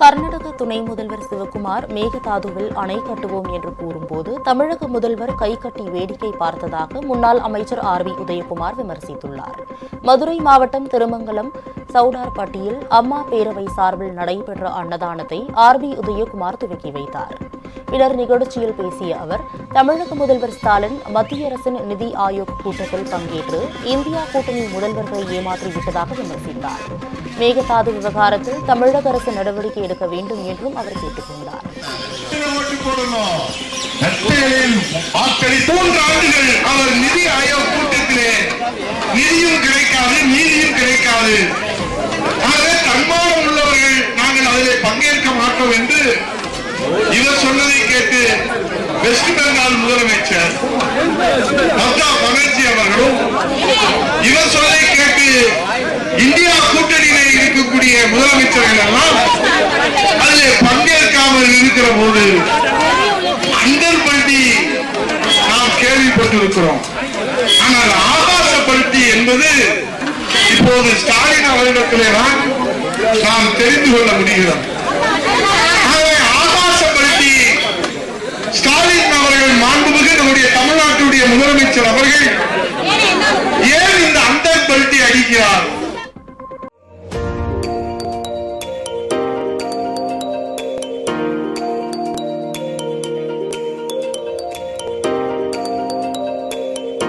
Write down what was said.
கர்நாடக துணை முதல்வர் சிவகுமார் மேகதாதுவில் அணை கட்டுவோம் என்று கூறும்போது தமிழக முதல்வர் கைகட்டி வேடிக்கை பார்த்ததாக முன்னாள் அமைச்சர் ஆர் வி உதயகுமார் விமர்சித்துள்ளார். மதுரை மாவட்டம் திருமங்கலம் சவுடார்பட்டியில் அம்மா பேரவை சார்பில் நடைபெற்ற அன்னதானத்தை ஆர் வி உதயகுமார் துவக்கி வைத்தார். பின்னர் நிகழ்ச்சியில் பேசிய அவர் தமிழக முதல்வர் ஸ்டாலின் மத்திய அரசின் நிதி ஆயோக் கூட்டத்தில் பங்கேற்று இந்தியா கூட்டணி முதல்வர்களை ஏமாற்றிவிட்டதாக விமர்சித்தார். மேகதாது விவகாரத்தில் தமிழக அரசு நடவடிக்கை எடுக்க வேண்டும் என்றும் அவர் கேட்டுக் கொண்டார் அவர் நிதி ஆயோக் கூட்டத்திலே நிதியும் கிடைக்காது நீதியும் கிடைக்காது. ஆகவே தன்மானம் உள்ளவர்கள் நாங்கள் அதிலே பங்கேற்க மாட்டோம் என்று இவர் சொன்னதை முதலமைச்சர். மம்தா பானர்ஜி அவர்களும் இவர் சொல்லை கேட்டு இந்தியா கூட்டணியில இருக்கக்கூடிய முதலமைச்சர்கள் எல்லாம் அதில் பங்கேற்காமல் இருக்கிற போது அண்டர் பல்டி நாம் கேள்விப்பட்டிருக்கிறோம். ஆனால் ஆகாச பல்டி என்பது இப்போது ஸ்டாலின் அவர்களிடத்திலே தான் நாம் தெரிந்து கொள்ள முடிகிறோம் ஆகவே ஆகாச பல்டி ஸ்டாலின் அவர்கள் மாண்புமிகு நம்முடைய தமிழ்நாட்டுடைய முதலமைச்சர் அவர்கள்